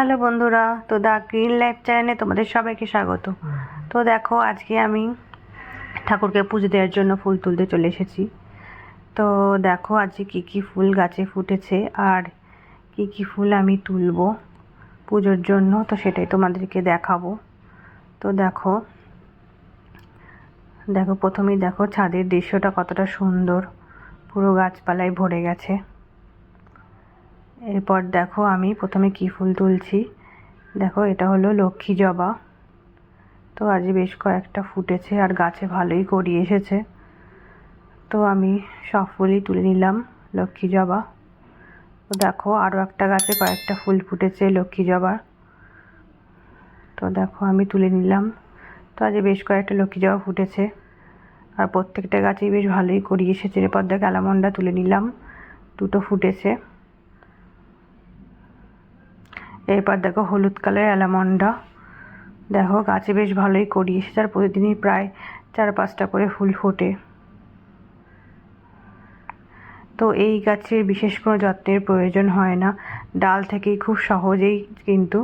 Hello বন্ধুরা, তো the green life চ্যানেলে তোমাদের সবাইকে স্বাগত। তো দেখো, আজকে আমি ঠাকুরকে পুজো দেওয়ার জন্য ফুল তুলতে চলে এসেছি। তো দেখো, আজকে কী কী ফুল গাছে ফুটেছে আর কী কী ফুল আমি তুলবো পুজোর জন্য, তো সেটাই তোমাদেরকে দেখাবো। তো দেখো দেখো, প্রথমেই দেখো ছাদের দৃশ্যটা কতটা সুন্দর। পুরো গাছপালায় ভরে গেছে। এরপর দেখো আমি প্রথমে কী ফুল তুলছি। দেখো, এটা হলো লক্ষ্মী জবা। তো আজ বেশ কয়েকটা ফুটেছে আর গাছে ভালোই করি এসেছে। তো আমি সব ফুলই তুলে নিলাম লক্ষ্মী জবা। তো দেখো আরও একটা গাছে কয়েকটা ফুল ফুটেছে লক্ষ্মী জবা তো দেখো, আমি তুলে নিলাম। তো আজ বেশ কয়েকটা লক্ষ্মী জবা ফুটেছে। আর প্রত্যেকটা গাছেই বেশ ভালোই করি এসেছে। এরপর দেখো, অ্যালামন্ডা তুলে নিলাম। দুটো ফুটেছে। এরপর দেখো হলুদ কালারের অ্যালামন্ডা। দেখো গাছে বেশ ভালোই করি আর প্রতিদিনই প্রায় চার পাঁচটা করে ফুল ফোটে। তো এই গাছের বিশেষ কোনো যত্নের প্রয়োজন হয় না। ডাল থেকেই খুব সহজেই কিন্তু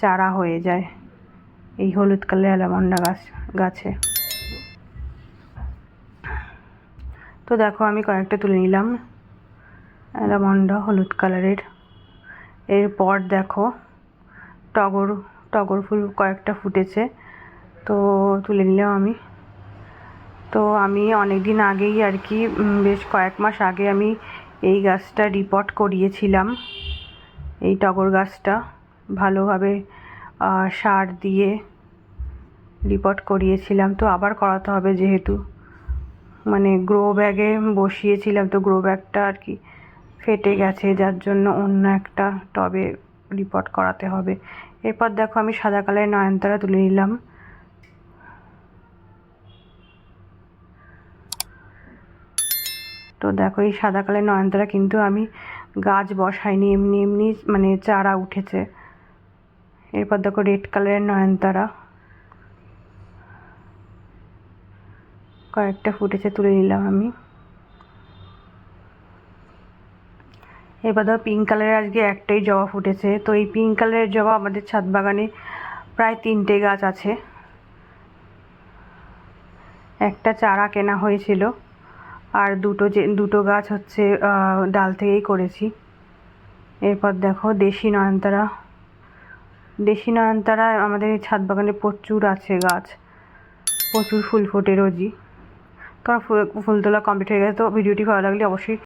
চারা হয়ে যায় এই হলুদ কালারের অ্যালামন্ডা গাছ, গাছে। তো দেখো আমি কয়েকটা তুলে নিলাম। অ্যালামন্ডা হলুদ কালারের। এরপর দেখো, টগর টগর ফুল কয়েকটা ফুটেছে, তো তুলে নিলাম আমি। তো আমি অনেক দিন আগেই আর কি বেশ কয়েক মাস আগে আমি এই গাছটা রিপোর্ট করিয়েছিলাম, এই টগর গাছটা। ভালোভাবে সার দিয়ে রিপোর্ট করিয়েছিলাম, তো আবার করাতে হবে যেহেতু। মানে গ্রো ব্যাগে বসিয়েছিলাম, তো গ্রো ব্যাগটা আর কি ফেটে গেছে, যার জন্য অন্য একটা টবে রিপোর্ট করাতে হবে। এরপর দেখো আমি সাদা কালারের নয়নতারা তুলে নিলাম। তো দেখো এই সাদা কালারের নয়নতারা কিন্তু আমি গাছ বসাইনি, এমনি এমনি মানে চারা উঠেছে। এরপর দেখো রেড কালারের নয়নতারা। কয়েকটা ফুটেছে তুলে নিলাম আমি। এবার ধরো পিঙ্ক কালারের আজকে একটাই জবা ফুটেছে। তো এই পিঙ্ক কালারের জবা আমাদের ছাদ বাগানে প্রায় তিনটে গাছ আছে। একটা চারা কেনা হয়েছিল আর দুটো যে, দুটো গাছ হচ্ছে ডাল থেকেই করেছি। এরপর দেখো দেশি নয়নতারা। দেশি নয়নতারা আমাদের এই ছাদ বাগানে প্রচুর আছে গাছ। প্রচুর ফুল ফোটে রোজই। তো ফুল তোলা কমপ্লিট হয়ে গেছে, তো ভিডিওটি ভালো লাগলে অবশ্যই